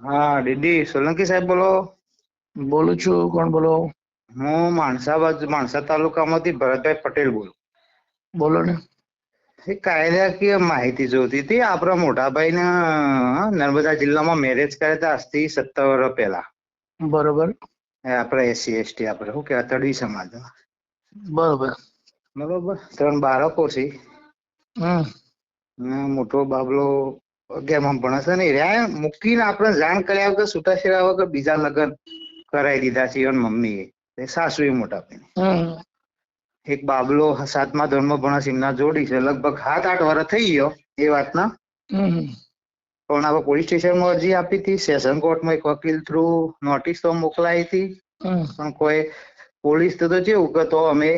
હા દીદી સોલંકી સાહેબ બોલો. બોલું છું કોણ બોલો? હું માણસા બાજુ માણસા તાલુકામાંથી ભરતભાઈ પટેલ બોલું. બોલો ને. એ કાયદાકીય માહિતી જોતી હતી આપણા મોટાભાઈ ને નર્મદા જિલ્લામાં મેરેજ કર્યા હતા આજથી સત્તર વર્ષ પહેલા. બરોબર. આપણા એસસી એસટી આપણે શું કહેવાય તળવી સમાજ બરોબર. બરોબર. ત્રણ બાળકો છે. મોટો બાબલો અગિયારમાં ભણશે નહીં. રહ્યા મૂકીને આપણે જાણ કર્યા વગર છૂટાછેડા વગર બીજા લગ્ન કરાવી દીધા છે ઈવન મમ્મીએ. એ સાસુ એ મોટા ભાઈને એક બાબલો સાતમા ધોરણમાં ભણસ એમના જોડી છે. લગભગ સાત આઠ વર્ષ થઈ ગયો એ વાતના. પણ આપણે પોલીસ સ્ટેશનમાં અરજી આપી હતી. સેશન કોર્ટમાં એક વકીલ થ્રુ નોટિસ તો મોકલાઈ હતી. પણ કોઈ પોલીસ તો તો કેવું કે તો અમે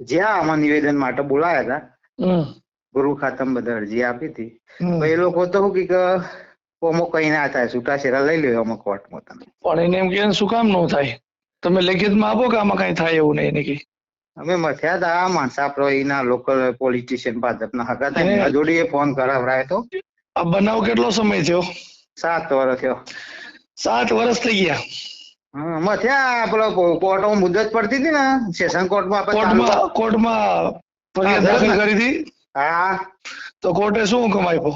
જ્યાં આમાં નિવેદન માટે બોલાયા હતા. ગુરુ ખાતમ બધા અરજી આપી હતી. એ લોકો તો શું કે અમુક કઈ ના થાય છૂટાછેડા લઈ લ્યો અમુક કોર્ટમાં તમે. પણ એને એમ કે શું કામ ન થાય? તમે લેખિતમાં આપો કે આમાં કઈ થાય એવું નહીં? એને કે અમે મથ્યા હતા આ માણસ આપણો એના લોકલ પોલિટિશિયન ભાજપના હતા હતા જોડી એ ફોન કરાવરાય તો આ બનાવ કેટલો સમય થયો? સાત વર્ષ થયો. સાત વર્ષ થઈ ગયા. હમ, મથ્યા આપડે કોર્ટમાં મુદત પડતી હતી ને સેશન કોર્ટમાં કોર્ટમાં કોર્ટમાં ફરિયાદ દાખલ કરી હતી? હા. તો કોર્ટે શું હુકમ આપ્યો?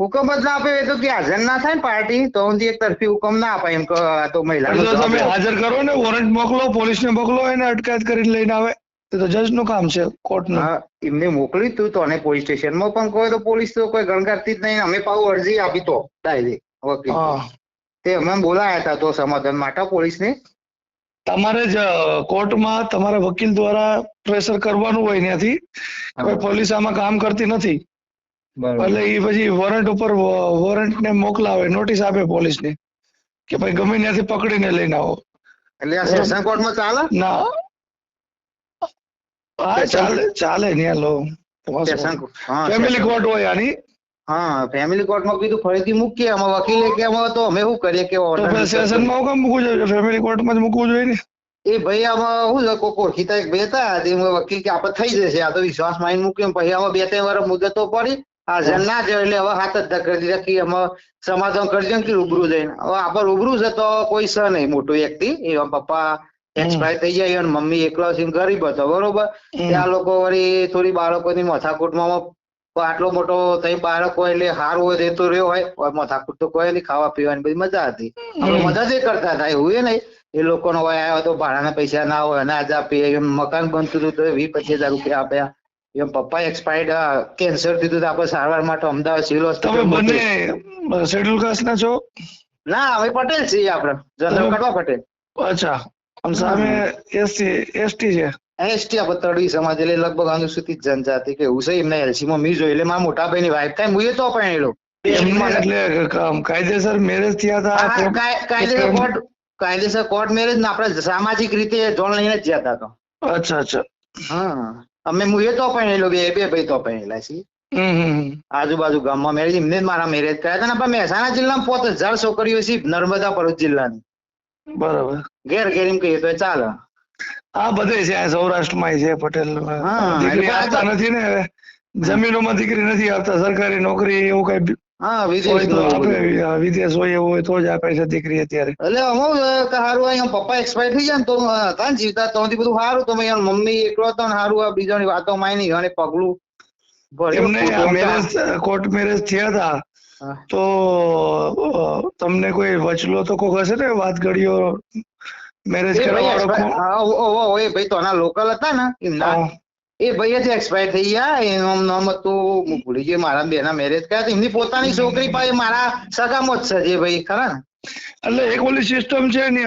હુકમ જ ના આપે એ તો કે હાજર ના થાય ને પાર્ટી તો ઊંધી એક તરફી હુકમ ના અપાય એમ તો મહિલા તમે હાજર કરો ને વોરંટ મોકલો પોલીસને મોકલો એને અટકાયત કરીને લઈને આવે. એ તો જજનું કામ છે કોર્ટનું એમને મોકલ્યું તું તો અને પોલીસ સ્ટેશનમાં પણ કોઈ તો પોલીસ તો કોઈ ગણકારતી જ નહીં અમે પાઉ અરજી આપી તો ડાયરેક્ટ વકીલ તે અમે બોલાયા હતા તો સમાધાન માટે પોલીસને તમારે જ કોર્ટમાં તમારા વકીલ દ્વારા પ્રેશર કરવાનું હોય ત્યાંથી. કે પોલીસ આમાં કામ કરતી નથી. એટલે એ પછી વોરંટ ઉપર વોરંટ ને મોકલાવે નોટિસ આપે પોલીસ ને કે ભાઈ ગમે ત્યાંથી પકડીને લઈને આવો. એટલે આ સેશન કોર્ટમાં ચાલે? ના. હા ચાલે ચાલે ત્યાં લો. Family court. હોય આની. હા ફેમિલી કોર્ટમાં કીધું ફરીથી મૂકીએ અમે વકીલે કે અમે તો અમે શું કરીએ કે નથી. સેશનમાં હું કામ મૂકવું જોઈએ? ફેમિલી કોર્ટમાં જ મૂકવું જોઈએ ને? એ ભાઈ આમાં શું છે કોક ઓળખીતા એક ભાઈ હતા તે વકીલ કે આપણે થઈ જશે આ તો વિશ્વાસમાં મૂક્યો પછી આમાં બે ત્રણ વાર મુદતો પડી હાજર ના થયો એટલે હવે હાથ જ ધક્કા દીધા કે આમાં સમાધાન કરજો કે રૂબરૂ જઈને? હવે આપણે રૂબરૂ છે તો કોઈ સ નહીં મોટું વ્યક્તિ એવા પપ્પા એક્સપાયર થઈ જાય અને મમ્મી એકલો છે ગરીબ હતો બરોબર? ત્યાં લોકો વળી થોડી બાળકોની માથાકૂટમાં આટલો મોટો તઈ બાળકો એટલે હારું હોય તો રહ્યો હોય. માથાકૂટ તો કોઈ નહીં ખાવા પીવાની બધી મજા હતી. મદદ એ કરતા હતા એવું એ નહીં એ લોકોનો હોય આવ્યો તો ભાડાના પૈસા ના હોય અનાજ આપીએ એમ મકાન બનતું હતું તો વીસ પચીસ હજાર રૂપિયા આપ્યા. એમ પપ્પા એક્સપાયર્ડ કેન્સર થયું તો આપણે સારવાર માટે અમદાવાદ સિવિલ તમે હોસ્પિટલ બંને શેડ્યુલ કાસ્ટ ના છો? ના અમે પટેલ છીએ આપણે. જનરલ કડવા પટેલ. અચ્છા. અને સામે એસટી એસટી છે? એસટી આપણે સમાજ એટલે લગભગ અનુસૂચિત જનજાતિ કે એવું છે એમને એલસી માં જોઈ એટલે મારા મોટા ભાઈ ની વાઈફ થાય મુએ તો પણ એલો. કાયદેસર મેરેજ થયા હતા કાયદેસર કોર્ટ કાયદેસર કોર્ટ મેરેજ ને આપણે સામાજિક રીતે જોણ લઈને જ જતા તો અચ્છા અચ્છા. હા. અમે મુએ એ તો પણ બે બે ભાઈ તો પણ છીએ. હમ હમ. આજુબાજુ ગામમાં મેરેજ એમને જ મારા મેરેજ થયા હતા ને આપણે મહેસાણા જિલ્લામાં પોત હજાર છોકરીઓ છે નર્મદા ભરૂચ જિલ્લાની. બરાબર. ઘેર ઘેર એમ કહીએ તો ચાલે. આ બધે છે સૌરાષ્ટ્રમાં છે પટેલ. આપતા નથી ને હવે. જમીનોમાં દીકરી નથી આવતા સરકારી નોકરી એવું કઈ હા વિદેશ તો હોય. એવું હોય તો જ આપે છે દીકરી અત્યારે. એટલે અમુક કે અહીંયા પપ્પા એક્સપાયર થઈ જાય ને તો ને જીવતા? તો બધું સારું તમે મમ્મી એકલો ને સારું આ બીજાની વાતો માં નહીં અને પગલું એમને મેરેજ કોર્ટ મેરેજ થયા હતા. તો તમને કોઈ વચલો તો કોક હશે ને વાત ઘડીઓ મેરેજ કરવા ભાઈ તો આના લોકલ હતા ને એમના એ ભાઈ જ એક્સપાયર થઈ ગયા. એનું નામ હતું હું ભૂલી ગયો મારા બેના મેરેજ કર્યા એમની પોતાની છોકરી પાસે મારા સગામો જ છે જે ભાઈ ખરા ને? એટલે એક ઓલી સિસ્ટમ છે ને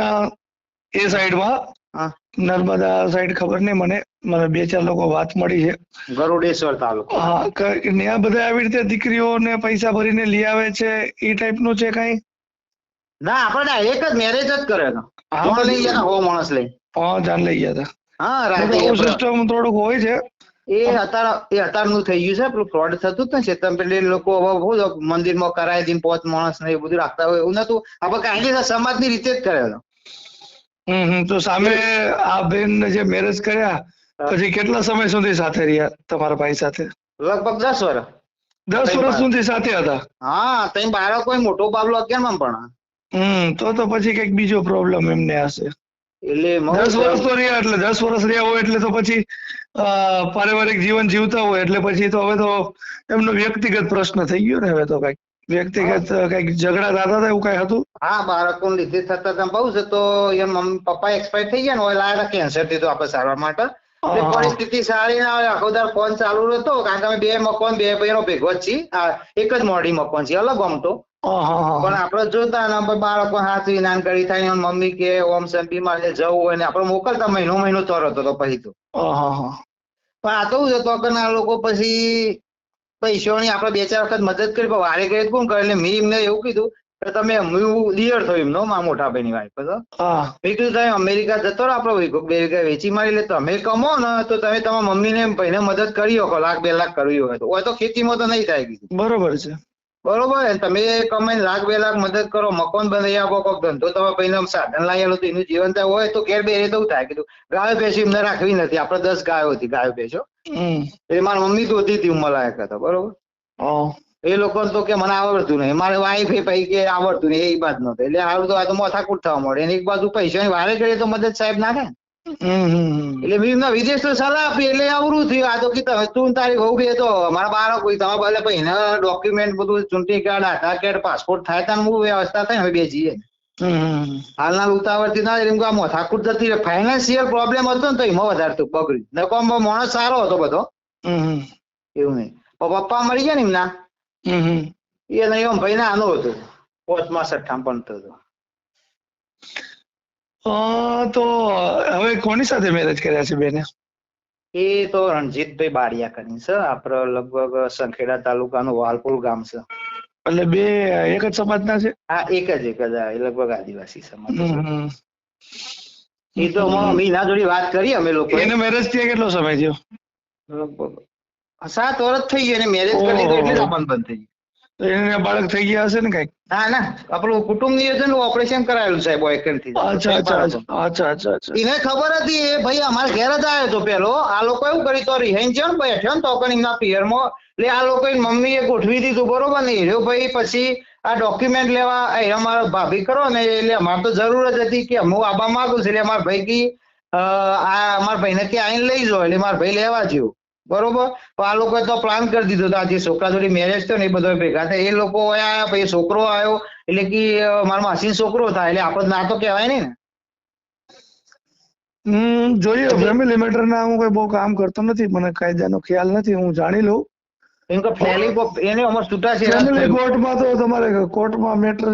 એ સાઈડમાં નર્મદા સાઈડ ખબર નહીં મને મને બે ચાર લોકો વાત મળી છે. ગરુડેશ્વર તાલુકો. હા ત્યાં બધા આવી રીતે દીકરીઓને પૈસા ભરીને લઈ આવે છે એ ટાઈપનું છે કઈ? ના આપણે એક જ મેરેજ જ કર્યો હતો. લઈ ગયા હો માણસ લઈ. હા જાન લઈ ગયા હતા. હા રાતે સિસ્ટમ થોડુંક હોય છે. એ અત્યારે એ અત્યારનું થઈ ગયું છે પેલું ફ્રોડ થતું ને છેતરપિંડી લોકો હવે મંદિરમાં કરાય દઈને પોત માણસ ને એ બધું રાખતા હોય એવું નતું આપણે કાયદેસર સમાજની રીતે જ કરેલો હમ તો સામે આ બેન જે મેરેજ કર્યા પછી કેટલા સમય સુધી સાથે રહ્યા તમારા ભાઈ સાથે? લગભગ દસ વર્ષ. દસ વર્ષ સુધી સાથે હતા? હા તઈ બાળકો મોટો બાબલો અગિયારમાં ભણે હમ તો તો પછી કંઈક બીજો પ્રોબ્લેમ એમને હશે. એટલે દસ વર્ષ તો રહ્યા એટલે દસ વર્ષ રહ્યા હોય એટલે તો પછી પારિવારિક જીવન જીવતા હોય એટલે પછી તો હવે તો એમનો વ્યક્તિગત પ્રશ્ન થઈ ગયો ને હવે તો કંઈક. વ્યક્તિગત કંઈક ઝઘડા થતા હતા એવું કઈ હતું? હા બાળકો લીધે થતા હતા બહુ છે તો એમ મમ્મી પપ્પા એક્સપાયર થઈ ગયા ને ઓલા લાયા કેન્સર દીધું આપણે સારવાર માટે. પરિસ્થિતિ સારી ના હોય આખો દાડો ફોન ચાલુ રહેતો કારણ કે અમે બે મકાન બે ભાઈનો ભેગો જ છીએ. એક જ મોડી મકાન છે અલગ આમ તો. પણ આપણે જોતા ને બાળકો હાથ વિનાન કરી થાય મમ્મી કે ઓમ છે બીમાર છે જવું હોય ને આપણે મોકલતા મહિનો મહિનો તરત હતો પછી તો. પણ આ તો શું તો કે ના લોકો પછી પૈસાની આપણે બે ચાર વખત મદદ કરી પણ વારે કરી કોણ કરે? એટલે મેં એમને એવું કીધું કે તમે હું દિયર થયો એમનો મા મોટા ભાઈની વાઈફ હતો મેં કીધું તમે અમેરિકા જતો રહો આપણે બે વીઘા વેચી મારી લે તમે કમો ને તો તમે તમારા મમ્મી મમ્મીને ભાઈને મદદ કરી શકો લાખ બે લાખ કરવી હોય તો હોય તો ખેતીમાં તો નહીં થાય કીધું. બરોબર છે. બરોબર તમે કમાઈને લાખ બે લાખ મદદ કરો મકાન બનાવી આપો કોક ધંધો તમે ભાઈને સાધન તો એનું જીવન થાય હોય તો ઘેર બે તો થાય. કીધું ગાયો ભેંસી એમને રાખવી નથી. આપણે દસ ગાયો હતી ગાયો ભેંસો. એ મારી મમ્મી ધોતી હતી ઉંમર લાયક હતા બરોબર? એ લોકો તો કે મને આવડતું નહીં. મારે વાઈફ એ પછી કે આવડતું નહીં એ વાત નતો એટલે હારું તો આ તો માથાકૂટ થવા મળે એની એક બાજુ પૈસાની વારે કરીએ તો મદદ સાહેબ નાખે ને. હમ. એટલે મેં એમના વિદેશ તો સલાહ આપી એટલે આવરું થયું. આ તો કીધું તમે તું ને તારી વહુ બે તો મારા બાળક કોઈ તમારા ભલે પછી એના ડોક્યુમેન્ટ બધું ચૂંટણી કાર્ડ આધાર કાર્ડ પાસપોર્ટ થાય તો હું વ્યવસ્થા થાય હવે બે જઈએ. હાલના ઉતાવળથી ના એમ કે આમ માથાકૂટ જતી ફાઇનાન્સિયલ પ્રોબ્લેમ હતો ને તો એમાં વધારે તું બગડ્યું. નકો માણસ સારો હતો બધો. એવું નહીં. પણ પપ્પા મરી ગયા ને એમના. એ નહીં એમ ભાઈ નાનો હતો. પોચમાં સઠ્ઠામ પણ હતો. તો હવે કોની સાથે મેરેજ કર્યા છે બેને? એ તો રણજીતભાઈ બારિયા કરીને છે. આપડે લગભગ સંખેડા તાલુકાનું વાલપુર ગામ છે. એટલે બે એક જ સમાજના છે? હા એક જ એક જ. એ લગભગ આદિવાસી સમાજ એ તો મીના જોડી વાત કરી અમે લોકો. એને મેરેજ થયા કેટલો સમય થયો? લગભગ સાત વર્ષ થઈ ગયા મેરેજ કરી એટલે જ બંધ થઈ ગયું. એને બાળક થઈ ગયા હશે ને કંઈક? ના ના. આપણું કુટુંબ નિયોજન ઓપરેશન કરાયેલું સાહેબ બોયકનથી અચ્છા અચ્છા અચ્છા અચ્છા એને ખબર હતી એ ભાઈ અમારે ઘેર જ આવ્યો તો પેલો. આ લોકો એવું કરી તો રિહાઈન છે ને બેઠો ને તો એમના પિયરમાં. એટલે આ લોકો મમ્મીએ ગોઠવી દીધું બરોબર ને? હીરો ભાઈ પછી આ ડોક્યુમેન્ટ લેવા એ અમારા ભાભી કરો ને એટલે અમારે તો જરૂર જ હતી કે હું આબા માંગુ છું એટલે અમારા ભાઈ કી આ અમારા ભાઈને ત્યાં આવીને લઈ જાઓ એટલે મારા ભાઈ લેવા જ્યો બરોબર? તો આ લોકોએ તો પ્લાન કરી દીધો હતો આ જે છોકરા જોડે મેરેજ થયો ને એ બધા ભેગા થાય. એ લોકો આવ્યા પછી છોકરો આવ્યો એટલે કે મારા માસીનો છોકરો થાય એટલે આપણે ના તો કહેવાય ને. હમ જોઈએ. ફેમિલી મેટર ના હું કોઈ બહુ કામ કરતો નથી મને કાયદાનો ખ્યાલ નથી હું જાણી લઉં. એમ કે ફેમિલી એને અમાર છૂટા છે. ફેમિલી કોર્ટમાં તો તમારે કોર્ટમાં મેટર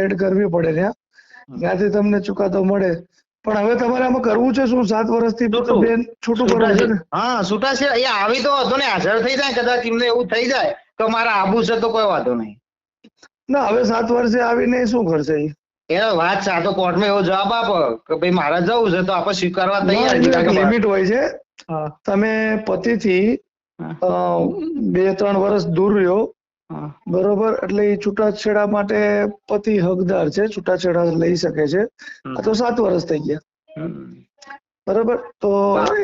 એડ કરવી પડે ત્યાં. ત્યાંથી તમને ચુકાદો મળે. પણ હવે તમારે આમાં કરવું છે શું? સાત વર્ષથી છૂટું. બેન છૂટું કરવું છે હા છૂટા છે એ આવી તો હતો ને હાજર થઈ જાય કદાચ એમને એવું થઈ જાય તો મારા આબુ છે તો કોઈ વાંધો નહીં. ના હવે સાત વર્ષે આવીને શું કરશે એ? વાત સાચો કોર્ટમાં એવો જવાબ આપો કે ભાઈ મારે જવું છે તો આપણે સ્વીકારવા તૈયાર એની છીએ. એક કારણ કે લિમિટ હોય છે. તમે પતિથી બે ત્રણ વર્ષ દૂર રહ્યો. બરોબર એટલે એ છૂટાછેડા માટે પતિ હકદાર છે છૂટાછેડા લઈ શકે છે. આ તો સાત વર્ષ થઈ ગયા. બરોબર તો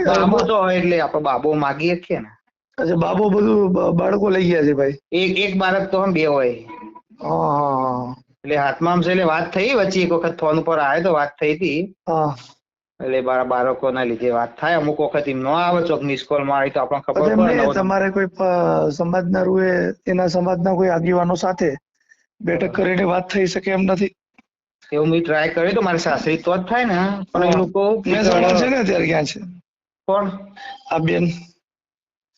બાબો તો હોય એટલે આપણે બાબો માગીએ છીએ ને. અચ્છા બાબો બધું બાળકો લઈ ગયા છે ભાઈ? એક એક બાળક તો બે હોય. હા એટલે હાથમાં આમ છે એટલે વાત થઈ વચ્ચે એક વખત ફોન ઉપર આવે તો વાત થઈ હતી. એટલે મારા બાળકોના લીધે વાત થાય. અમુક વખત એમ ન આવે ચોક મિસ કોલ મારી તો આપણને ખબર પડે. તમારે કોઈ સમાજના રૂએ એના સમાજના કોઈ આગેવાનો સાથે બેઠક કરીને વાત થઈ શકે એમ નથી? એવું મેં ટ્રાય કર્યો તો મારી સાસરી તો જ થાય ને પણ એ લોકો છે ને અત્યારે ક્યાં છે? કોણ? આ બેન.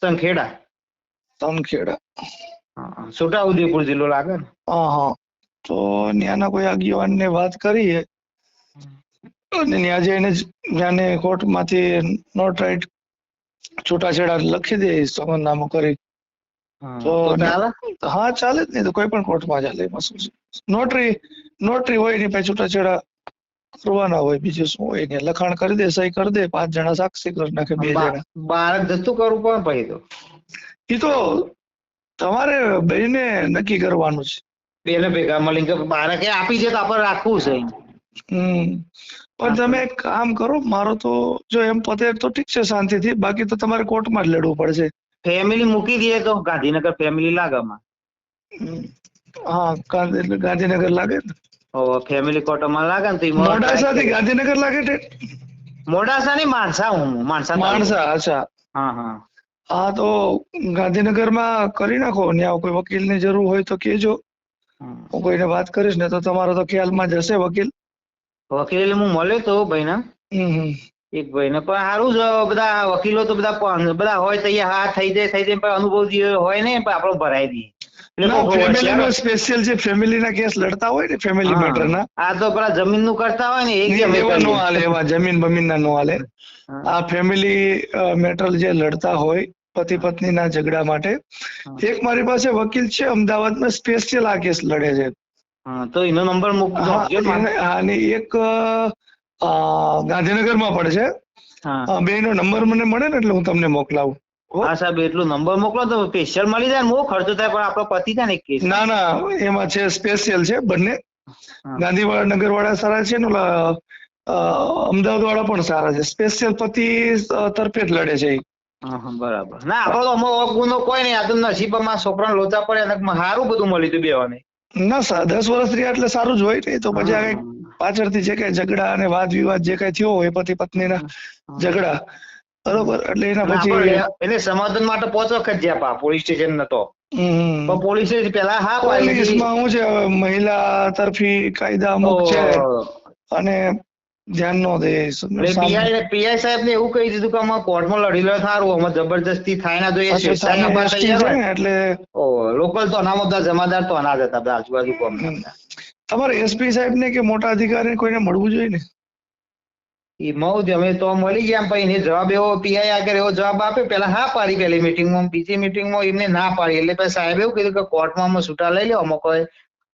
સંખેડા. સંખેડા. છોટા છોટાઉદેપુર જિલ્લો લાગે ને? હા હા. તો ત્યાંના કોઈ આગેવાનને વાત કરીએ. અને ત્યાં જઈને જ કોર્ટમાંથી નોટ રાઈટ છૂટાછેડા લખી દે સમરનામું કરી. તો હા ચાલે જ નહીં તો કોઈ પણ કોર્ટમાં ચાલે એમાં શું છે? નોટરી નોટરી હોય એની પછી છૂટાછેડા કરવાના હોય બીજું શું હોય? ને લખાણ કરી દે સહી કરી દે પાંચ જણા સાક્ષી કરી નાખે બે જણા. બાળક જતું કરવું પણ પછી તો? એ તો તમારે બેને નક્કી કરવાનું છે. બેને ભેગા મળીને કે બાળકે આપી છે તો આપણે રાખવું છે હમ. પણ તમે એક કામ કરો મારો તો જો એમ પતે તો ઠીક છે શાંતિથી બાકી તો તમારે કોર્ટમાં જ લડવું પડશે. ફેમિલી મૂકી દઈએ તો ગાંધીનગર ફેમિલી લાગે માં હા એટલે ગાંધીનગર લાગે ને. ફેમિલી કોર્ટમાં લાગે ને તો ઈમાં મોડાસા થી ગાંધીનગર લાગે છે? મોડાસા ની માણસા હું માણસા માણસા અચ્છા. હા હા. હા તો ગાંધીનગરમાં કરી નાખો ત્યાં કોઈ વકીલની જરૂર હોય તો કેજો. હું કોઈને વાત કરીશ ને તો તમારો તો ખ્યાલમાં જ હશે વકીલ. વકીલ હું મળ્યો તો ભાઈને. એક ભાઈને. પણ સારું છે બધા વકીલો તો બધા બધા હોય તો હા થઈ જાય થઈ જાય પણ અનુભવ જે હોય ને પણ આપણો ભરાઈ દઈએ ના સ્પેશિયલ જે ફેમિલીના કેસ લડતા હોય ને ફેમિલી મેટર ના. આ તો પેલા જમીનનું કરતા હોય ને એ નો હાલે એવા જમીન ના નો હાલે. આ ફેમિલી મેટર જે લડતા હોય પતિ પત્નીના ઝઘડા માટે. એક મારી પાસે વકીલ છે અમદાવાદમાં સ્પેશિયલ આ કેસ લડે છે. હા, તો એનો નંબર મૂકજો અને એક ગાંધીનગરમાં પણ છે. બે નો નંબર મને મળે ને એટલે હું તમને મોકલાવું. હો. સાહેબ એટલો નંબર મોકલો તો સ્પેશિયલ મળી જાય ને બહુ ખર્ચો થાય પણ આપણો પતિ થાય ને કેસ ના ના એમાં છે સ્પેશિયલ છે બંને. ગાંધીનગર વાળા સારા છે ને અમદાવાદ વાળા પણ સારા છે. સ્પેશિયલ પતિ તરફે જ લડે છે બરાબર. ના આપણો તો અમો ગુનો કોઈ નહીં આ તો નસીબમાં છોકરાને લોચા પડે અને સારું બધું મળ્યું હતું બેવાને. ના દસ વર્ષ રહ્યા એટલે સારું જ હોય ને તો પછી આ કંઈક પાછળથી જે કઈ ઝઘડા અને વાદ વિવાદ જે કઈ થયો હોય પતિ પત્નીના ઝઘડા. બરોબર? એટલે એના પછી એટલે એને સમાધાન માટે પાંચ વખત જ્યાં પા પોલીસ સ્ટેશન નતો હમ. પણ પોલીસે પેલા હા. પોલીસમાં શું છે મહિલા તરફી કાયદા અમુક છે અને ધ્યાન નો દે. પીઆઈ પીઆઈ સાહેબ ને એવું કહી દીધું કે અમારે કોર્ટમાં લડી લો સારું અમે જબરજસ્તી થાય ના જોઈએ એટલે. લોકલ તો અનામત જમાદાર તો અનાજ હતા આજુબાજુ કોમ તમારે એસપી સાહેબ ને કે મોટા અધિકારી કોઈને મળવું જોઈએ ને? એ મઉ અમે તો મળી ગયા પછી એને જવાબ એવો પીઆઈ આગળ એવો જવાબ આપે પેલા હા પાડી પેલી મીટિંગમાં બીજી મીટિંગમાં એમને ના પાડી. એટલે પછી સાહેબ એવું કીધું કે કોર્ટમાં અમે છૂટા લઈ લો અમે કોઈ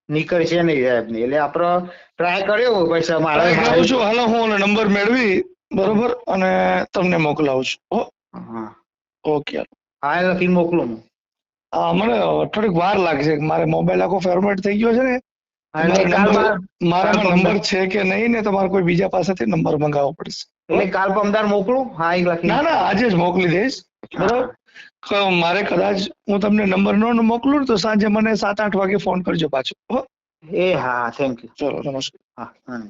નીકળશે નહીં સાહેબ ને એટલે આપણો ટ્રાય કર્યો પૈસા મારે કરું છું હાલો હું નંબર મેળવી બરોબર? અને તમને મોકલાવું છું. હા. ઓકે હા એ લખીને મોકલું હું. હા મને થોડીક વાર લાગશે. મારે મોબાઈલ આખો ફોર્મેટ થઈ ગયો છે ને. કાલ નંબર મારામાં નંબર છે કે નહીં ને તમારે કોઈ બીજા પાસેથી નંબર મંગાવવો પડશે. એટલે કાલ પમદાર મોકલું? હા એ લખી ના ના આજે જ મોકલી દઈશ. બરોબર? મારે કદાચ હું તમને નંબર નો મોકલું ને તો સાંજે મને સાત આઠ વાગે ફોન કરજો પાછો હો? એ હા થેન્ક યુ ચલો નમસ્કાર. હા.